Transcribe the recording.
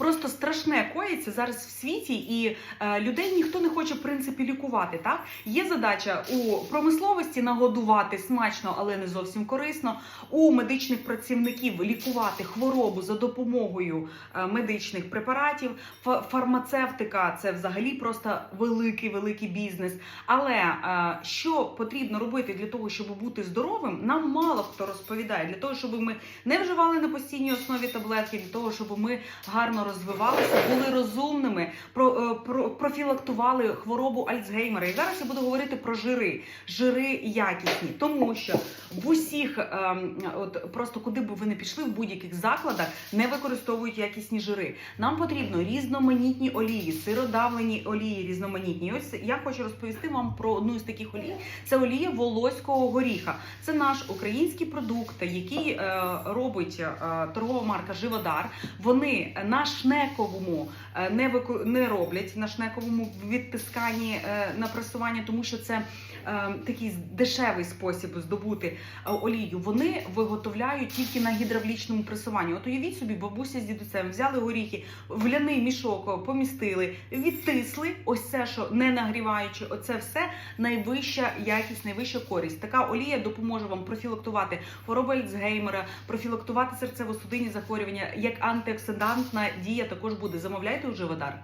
просто страшне коїться зараз в світі, і е, людей ніхто не хоче в принципі лікувати. Так є задача у промисловості нагодувати смачно, але не зовсім корисно. У медичних працівників лікувати хворобу за допомогою е, медичних препаратів. Фа- Фармацевтика це взагалі просто великий великий бізнес. Але е, що потрібно робити для того, щоб бути здоровим, нам мало хто розповідає. Для того, щоб ми не вживали на постійній основі таблетки, для того, щоб ми гарно розвивалися, були розумними, профілактували хворобу Альцгеймера. І зараз я буду говорити про жири, жири якісні, тому що в усіх, ем, от просто куди б ви не пішли, в будь-яких закладах не використовують якісні жири. Нам потрібно різноманітні олії, сиродавлені олії різноманітні. І Ось я хочу розповісти вам про одну з таких олій. Це олія волоського горіха. Це наш український продукт, який е, робить е, торгова марка Живодар. Вони на шнековому е, не вику- не роблять на шнековому відтисканні е, на пресування, тому що це е, такий дешевий спосіб здобути е, олію. Вони виготовляють тільки на гідравлічному пресуванні. От уявіть собі, бабуся з дідусем взяли горіхи, в ляний мішок помістили, відтисли. Ось це, що не нагріваючи, оце все найвища якість, найвища користь. Така олія допоможе вам профілактувати хвороби Альцгеймера, профілактувати серцево-судинні захворювання. Як антиоксидантна дія також буде. Замовляйте у живодар.